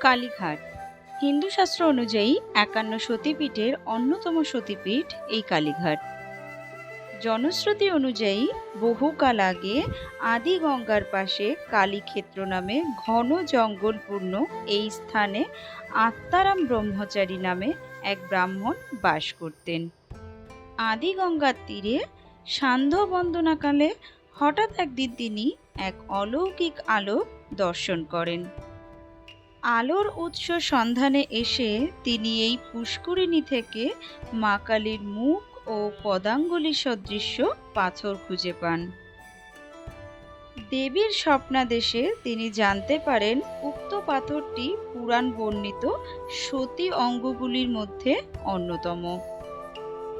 কালীঘাট। হিন্দু শাস্ত্র অনুযায়ী একান্ন সতীপীঠের অন্যতম সতীপীঠ এই কালীঘাট। জনশ্রুতি অনুযায়ী বহুকাল আগে আদি গঙ্গার পাশে কালীক্ষেত্র নামে ঘন জঙ্গলপূর্ণ এই স্থানে আত্মারাম ব্রহ্মচারী নামে এক ব্রাহ্মণ বাস করতেন। আদি গঙ্গার তীরে সান্ধ্য বন্দনাকালে হঠাৎ একদিন তিনি এক অলৌকিক আলো দর্শন করেন। আলোর উৎস সন্ধানে এসে তিনি এই পুষ্করিণী থেকে মা কালীর মুখ ও পদাঙ্গুলি সদৃশ্য পাথর খুঁজে পান। দেবীর স্বপ্নাদেশে তিনি জানতে পারেন উক্ত পাথরটি পুরাণ বর্ণিত সতী অঙ্গগুলির মধ্যে অন্যতম।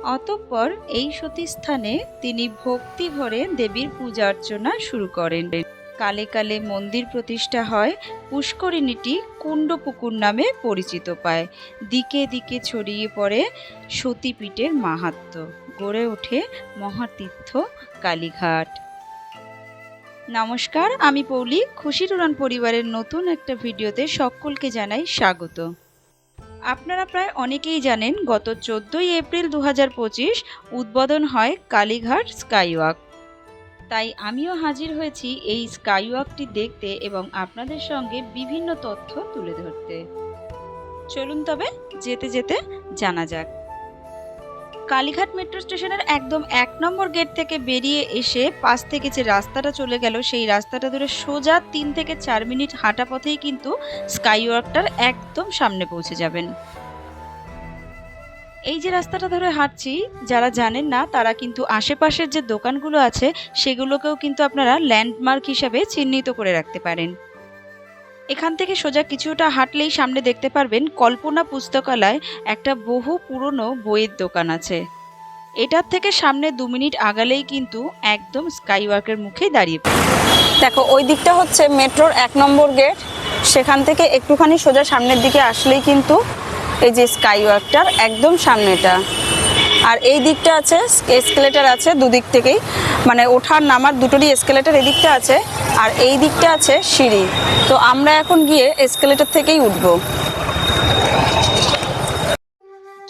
অতঃপর এই সতীস্থানে তিনি ভক্তি ভরে দেবীর পূজা অর্চনা শুরু করেন। কালে কালে মন্দির প্রতিষ্ঠা হয়, পুষ্করিণীটি কুণ্ডপুকুর নামে পরিচিত পায়। দিকে দিকে ছড়িয়ে পড়ে সতীপীঠের মাহাত্ম্য গড়ে ওঠে মহাতীর্থ কালীঘাট। নমস্কার, আমি পৌলি খুশির উড়ান পরিবারের নতুন একটা ভিডিওতে সকলকে জানাই স্বাগত। আপনারা প্রায় অনেকেই জানেন, গত চোদ্দোই এপ্রিল দু হাজার পঁচিশ উদ্বোধন হয় কালীঘাট স্কাইওয়াক। তাই আমিও হাজির হয়েছি এই স্কাইওয়াকটি দেখতে এবং আপনাদের সঙ্গে বিভিন্ন তথ্য তুলে ধরতে। চলুন তবে যেতে যেতে জানা যাক। কালীঘাট মেট্রো স্টেশনের একদম এক নম্বর গেট থেকে বেরিয়ে এসে পাশ থেকে যে রাস্তাটা চলে গেল, সেই রাস্তাটা ধরে সোজা তিন থেকে চার মিনিট হাঁটা পথেই কিন্তু স্কাইওয়াকটার একদম সামনে পৌঁছে যাবেন। এই যে রাস্তাটা ধরে হাঁটছি, যারা জানেন না, তারা কিন্তু আশেপাশের যে দোকানগুলো আছে, সেগুলোকেও কিন্তু আপনারা ল্যান্ডমার্ক হিসাবে চিহ্নিত করে রাখতে পারেন। এখান থেকে সোজা কিছুটা হাঁটলেই সামনে দেখতে পারবেন কল্পনা পুস্তকালয়, একটা বহু পুরনো বইয়ের দোকান আছে। এটার থেকে সামনে দু মিনিট আগালেই কিন্তু একদম স্কাইওয়ার্কের মুখেই দাঁড়িয়ে পড়বে। দেখো, ওই দিকটা হচ্ছে মেট্রোর এক নম্বর গেট। সেখান থেকে একটুখানি সোজা সামনের দিকে আসলেই কিন্তু এই যে স্কাইওয়াকটার একদম সামনেটা। আর এই দিকটা আছে এসকেলেটার আছে দুদিক থেকেই। মানে ওঠার, নামার দুটোরই এসকেলেটার এই দিকটা আছে, আর এই দিকটা আছে সিঁড়ি। তো আমরা এখন গিয়ে এসকেলেটার থেকেই উঠব।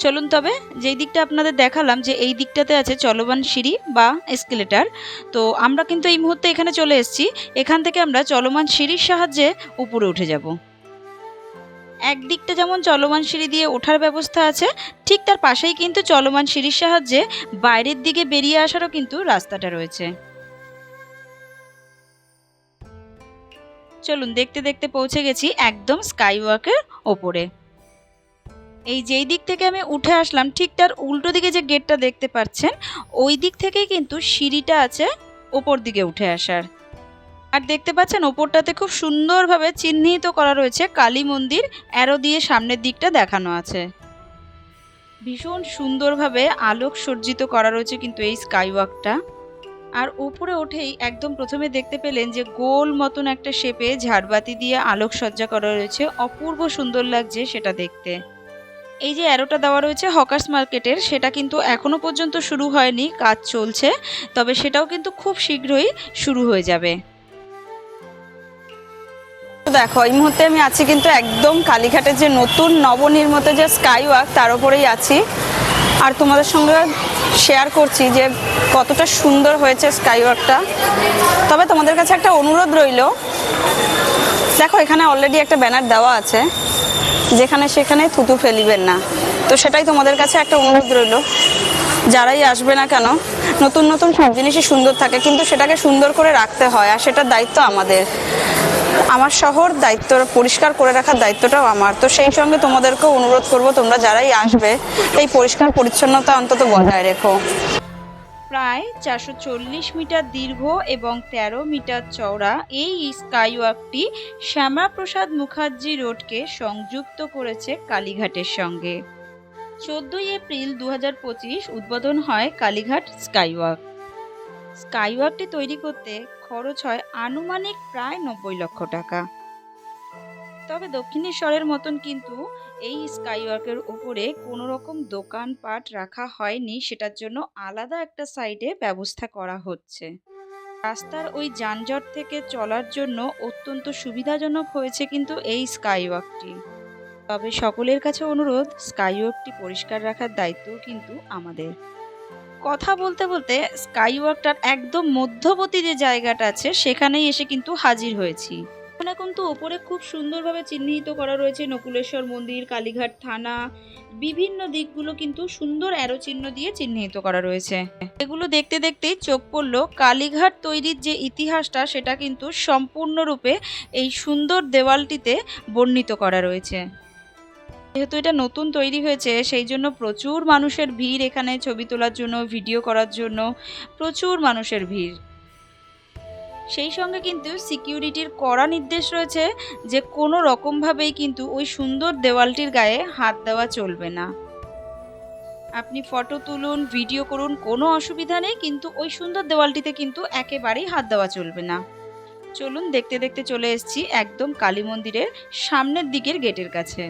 চলুন তবে, যেই দিকটা আপনাদের দেখালাম যে এই দিকটাতে আছে চলমান সিঁড়ি বা এসকেলেটার তো আমরা কিন্তু এই মুহূর্তে এখানে চলে এসেছি। এখান থেকে আমরা চলমান সিঁড়ির সাহায্যে উপরে উঠে যাব। একদিকটা যেমন চলমান সিঁড়ি দিয়ে ওঠার ব্যবস্থা আছে, ঠিক তার পাশেই কিন্তু চলমান সিঁড়ির সাহায্যে বাইরের দিকে বেরিয়ে আসারও কিন্তু রাস্তাটা রয়েছে। চলুন দেখতে দেখতে পৌঁছে গেছি একদম স্কাই স্কাইওয়াকের ওপরে। এই যেই দিক থেকে আমি উঠে আসলাম, ঠিক তার উল্টো দিকে যে গেটটা দেখতে পাচ্ছেন, ওই দিক থেকেই কিন্তু সিঁড়িটা আছে ওপর দিকে উঠে আসার। আর দেখতে পাচ্ছেন, ওপরটাতে খুব সুন্দরভাবে চিহ্নিত করা রয়েছে কালী মন্দির। অ্যারো দিয়ে সামনের দিকটা দেখানো আছে। ভীষণ সুন্দরভাবে আলোক সজ্জিত করা রয়েছে কিন্তু এই স্কাইওয়াকটা। আর উপরে উঠেই একদম প্রথমে দেখতে পেলেন যে গোল মতন একটা শেপে ঝাড়বাতি দিয়ে আলোক সজ্জা করা রয়েছে। অপূর্ব সুন্দর লাগছে সেটা দেখতে। এই যে অ্যারোটা দেওয়া রয়েছে হকার্স মার্কেটের, সেটা কিন্তু এখনও পর্যন্ত শুরু হয়নি, কাজ চলছে। তবে সেটাও কিন্তু খুব শীঘ্রই শুরু হয়ে যাবে। দেখো, এই মুহূর্তে আমি আছি কিন্তু একদম কালীঘাটের যে নতুন নবনির্মিত যে স্কাই ওয়াক তার উপরেই আছি। আর তোমাদের সঙ্গে শেয়ার করছি যে কতটা সুন্দর হয়েছে স্কাই ওয়াকটা তবে তোমাদের কাছে একটা অনুরোধ রইল। দেখো, এখানে অলরেডি একটা ব্যানার দেওয়া আছে, যেখানে সেখানে থুতু ফেলিবেন না। তো সেটাই তোমাদের কাছে একটা অনুরোধ রইল। যারাই আসবে না কেন, নতুন নতুন সব জিনিসই সুন্দর থাকে, কিন্তু সেটাকে সুন্দর করে রাখতে হয়, আর সেটার দায়িত্ব আমাদের। আমার শহর দায়িত্ব পরিষ্কার করে রাখার দায়িত্বটাও আমার। তো সেই সঙ্গে তোমাদেরকেও অনুরোধ করব, তোমরা যারাই আসবে, এই পরিষ্কার পরিচ্ছন্নতা অন্তত বজায় রেখো। প্রায় চারশো চল্লিশ মিটার দীর্ঘ এবং তেরো মিটার চওড়া এই স্কাইওয়াকটি শ্যামাপ্রসাদ মুখার্জি রোডকে সংযুক্ত করেছে কালীঘাটের সঙ্গে। চোদ্দোই এপ্রিল দু হাজার পঁচিশ উদ্বোধন হয় কালীঘাট স্কাইওয়াক। স্কাইওয়াকটি তৈরি করতে খরচ হয় আনুমানিক প্রায় নব্বই লক্ষ টাকা। তবে দক্ষিণেশ্বরের মতন কিন্তু এই স্কাইওয়াকের উপরে কোনো রকম দোকানপাট রাখা হয়নি, সেটার জন্য আলাদা একটা সাইডে ব্যবস্থা করা হচ্ছে। রাস্তার ওই যানজট থেকে চলার জন্য অত্যন্ত সুবিধাজনক হয়েছে কিন্তু এই স্কাইওয়াকটি। তবে সকলের কাছে অনুরোধ, স্কাইওয়াকটি পরিষ্কার রাখার দায়িত্ব কিন্তু আমাদের। কথা বলতে বলতে স্কাইওয়াকটার একদম মধ্যবর্তী যে জায়গাটা আছে, সেখানেই এসে কিন্তু হাজির হয়েছি। এখানে কিন্তু ওপরে খুব সুন্দরভাবে চিহ্নিত করা রয়েছে নকুলেশ্বর মন্দির, কালীঘাট থানা, বিভিন্ন দিকগুলো কিন্তু সুন্দর অ্যারো চিহ্ন দিয়ে চিহ্নিত করা রয়েছে। এগুলো দেখতে দেখতেই চোখ পড়ল, কালীঘাট তৈরির যে ইতিহাসটা, সেটা কিন্তু সম্পূর্ণরূপে এই সুন্দর দেওয়ালটিতে বর্ণিত করা রয়েছে। যেহেতু এটা নতুন তৈরি হয়েছে, সেই জন্য প্রচুর মানুষের ভিড় এখানে ছবি তোলার জন্য, ভিডিও করার জন্য প্রচুর মানুষের ভিড়। সেই সঙ্গে কিন্তু সিকিউরিটির কড়া নির্দেশ রয়েছে যে কোনো রকমভাবেই কিন্তু ওই সুন্দর দেওয়ালটির গায়ে হাত দেওয়া চলবে না। আপনি ফটো তুলুন, ভিডিও করুন, কোনো অসুবিধা নেই, কিন্তু ওই সুন্দর দেওয়ালটিতে কিন্তু একেবারেই হাত দেওয়া চলবে না। চলুন দেখতে দেখতে চলে এসেছি একদম কালী মন্দিরের সামনের দিকের গেটের কাছে।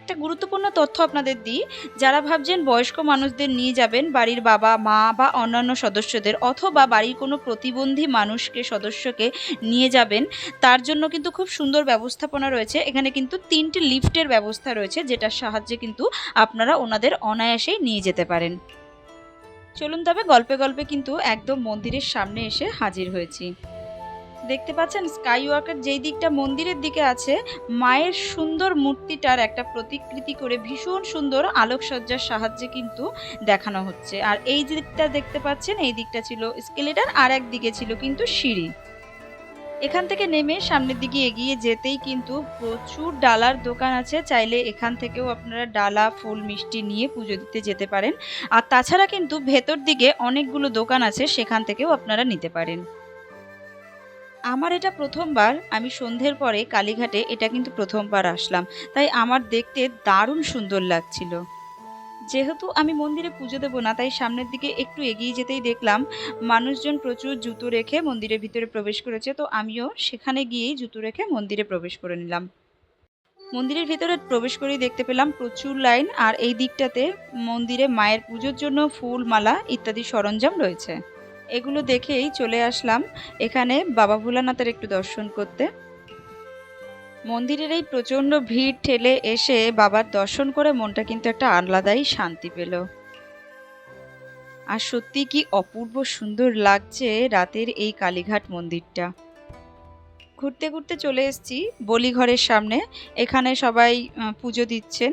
একটা গুরুত্বপূর্ণ তথ্য আপনাদের দিই। যারা ভাবছেন বয়স্ক মানুষদের নিয়ে যাবেন বাড়ির বাবা, মা বা অন্যান্য সদস্যদের অথবা বাড়ির কোনো প্রতিবন্ধী মানুষকে, সদস্যকে নিয়ে যাবেন, তার জন্য কিন্তু খুব সুন্দর ব্যবস্থাপনা রয়েছে। এখানে কিন্তু তিনটি লিফটের ব্যবস্থা রয়েছে, যেটার সাহায্যে কিন্তু আপনারা ওনাদের অনায়াসেই নিয়ে যেতে পারেন। চলুন তবে গল্পে গল্পে কিন্তু একদম মন্দিরের সামনে এসে হাজির হয়েছি। দেখতে পাচ্ছেন স্কাই ওয়াকের যেই দিকটা মন্দিরের দিকে আছে, মায়ের সুন্দর মূর্তিটার একটা প্রতিকৃতি করে ভীষণ সুন্দর আলোকসজ্জার সাহায্যে কিন্তু দেখানো হচ্ছে। আর এই দিকটা দেখতে পাচ্ছেন, এই দিকটা ছিল স্কেলেটার আর একদিকে ছিল কিন্তু সিঁড়ি। এখান থেকে নেমে সামনের দিকে এগিয়ে যেতেই কিন্তু প্রচুর ডালার দোকান আছে। চাইলে এখান থেকেও আপনারা ডালা, ফুল, মিষ্টি নিয়ে পুজো দিতে যেতে পারেন। আর তাছাড়া কিন্তু ভেতর দিকে অনেকগুলো দোকান আছে, সেখান থেকেও আপনারা নিতে পারেন। আমার এটা প্রথমবার, আমি সন্ধ্যের পরে কালীঘাটে এটা কিন্তু প্রথমবার আসলাম, তাই আমার দেখতে দারুণ সুন্দর লাগছিল। যেহেতু আমি মন্দিরে পুজো দেবো না, তাই সামনের দিকে একটু এগিয়ে যেতেই দেখলাম, মানুষজন প্রচুর জুতো রেখে মন্দিরের ভিতরে প্রবেশ করেছে, তো আমিও সেখানে গিয়েই জুতো রেখে মন্দিরে প্রবেশ করে নিলাম। মন্দিরের ভিতরে প্রবেশ করেই দেখতে পেলাম প্রচুর লাইন, আর এই দিকটাতে মন্দিরে মায়ের পুজোর জন্য ফুল, মালা ইত্যাদি সরঞ্জাম রয়েছে। এগুলো দেখেই চলে আসলাম এখানে বাবা ভোলানাথের একটু দর্শন করতে। মন্দিরের এই প্রচণ্ড ভিড় ঠেলে এসে বাবার দর্শন করে মনটা কিন্তু একটা আলাদাই শান্তি পেল। আর সত্যি কি অপূর্ব সুন্দর লাগছে রাতের এই কালীঘাট মন্দিরটা। ঘুরতে ঘুরতে চলে এসেছি বলিঘরের সামনে। এখানে সবাই পুজো দিচ্ছেন।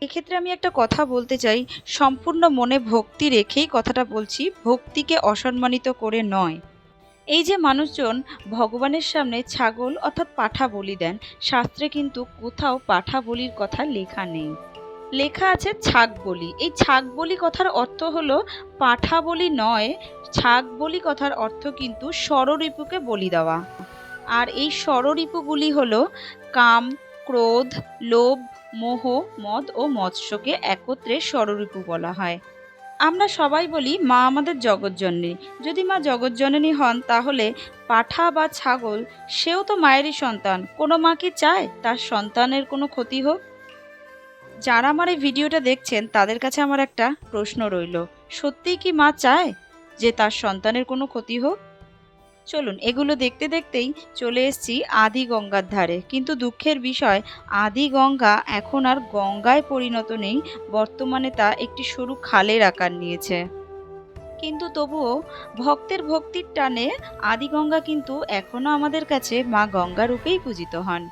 এক্ষেত্রে আমি একটা কথা বলতে চাই। সম্পূর্ণ মনে ভক্তি রেখেই কথাটা বলছি, ভক্তিকে অসম্মানিত করে নয়। এই যে মানুষজন ভগবানের সামনে ছাগল অর্থাৎ পাঠা বলি দেন, শাস্ত্রে কিন্তু কোথাও পাঠা বলির কথা লেখা নেই। লেখা আছে ছাগ বলি। এই ছাগ বলি কথার অর্থ হলো পাঠা বলি নয়, ছাগ বলি কথার অর্থ কিন্তু ষড়রিপুকে বলি দেওয়া। আর এই ষড়রিপুগুলি হলো কাম, ক্রোধ, লোভ মোহ, মদ ও মৎস্যকে একত্রে ষড়রিপু বলা হয়। আমরা সবাই বলি মা আমাদের জগৎজননী যদি মা জগৎজননী হন, তাহলে পাঠা বা ছাগল, সেও তো মায়েরই সন্তান। কোনো মা কি চায় তার সন্তানের কোনো ক্ষতি হোক? যারা আমার এই ভিডিওটা দেখছেন, তাদের কাছে আমার একটা প্রশ্ন রইল। সত্যিই কি মা চায় যে তার সন্তানের কোনো ক্ষতি হোক? চলুন, এগুলো দেখতে দেখতেই চলে এসেছি আদি গঙ্গার ধারে। কিন্তু দুঃখের বিষয়, আদি গঙ্গা এখন আর গঙ্গায় পরিণত নেই, বর্তমানে তা একটি সরু খালের আকার নিয়েছে। কিন্তু তবুও ভক্তের ভক্তির টানে আদি গঙ্গা কিন্তু এখনও আমাদের কাছে মা গঙ্গা রূপেই পূজিত হন।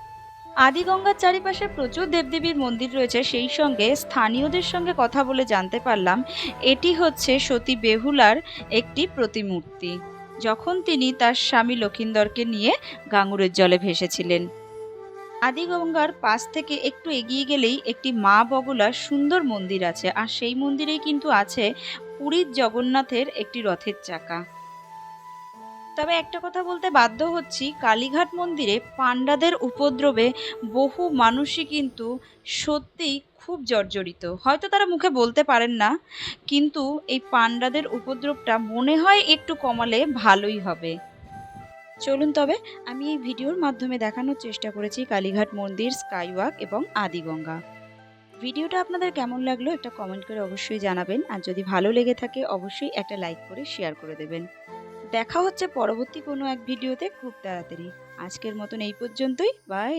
আদি গঙ্গার চারিপাশে প্রচুর দেবদেবীর মন্দির রয়েছে, সেই সঙ্গে স্থানীয়দের সঙ্গে কথা বলে জানতে পারলাম, এটি হচ্ছে সতী বেহুলার একটি প্রতিমূর্তি। যখন তিনি তার স্বামী লক্ষিন্দরকে নিয়ে গাঙ্গুরের জলে ভেসেছিলেন। আদিগঙ্গার পাশ থেকে একটু এগিয়ে গেলেই একটি মা বগলার সুন্দর মন্দির আছে, আর সেই মন্দিরেই কিন্তু আছে পুরীর জগন্নাথের একটি রথের চাকা। তবে একটা কথা বলতে বাধ্য হচ্ছি, কালীঘাট মন্দিরে পাণ্ডাদের উপদ্রবে বহু মানুষই কিন্তু সত্যিই খুব জর্জরিত। হয়তো তারা মুখে বলতে পারেন না, কিন্তু এই পাণ্ডাদের উপদ্রবটা মনে হয় একটু কমালে ভালোই হবে। চলুন তবে, আমি এই ভিডিওর মাধ্যমে দেখানোর চেষ্টা করেছি কালীঘাট মন্দির, স্কাইওয়াক এবং আদিগঙ্গা। ভিডিওটা আপনাদের কেমন লাগল একটা কমেন্ট করে অবশ্যই জানাবেন, আর যদি ভালো লেগে থাকে অবশ্যই একটা লাইক করে শেয়ার করে দেবেন। দেখা হচ্ছে পরবর্তী কোনো এক ভিডিওতে খুব তাড়াতাড়ি। আজকের মতন এই পর্যন্তই। বাই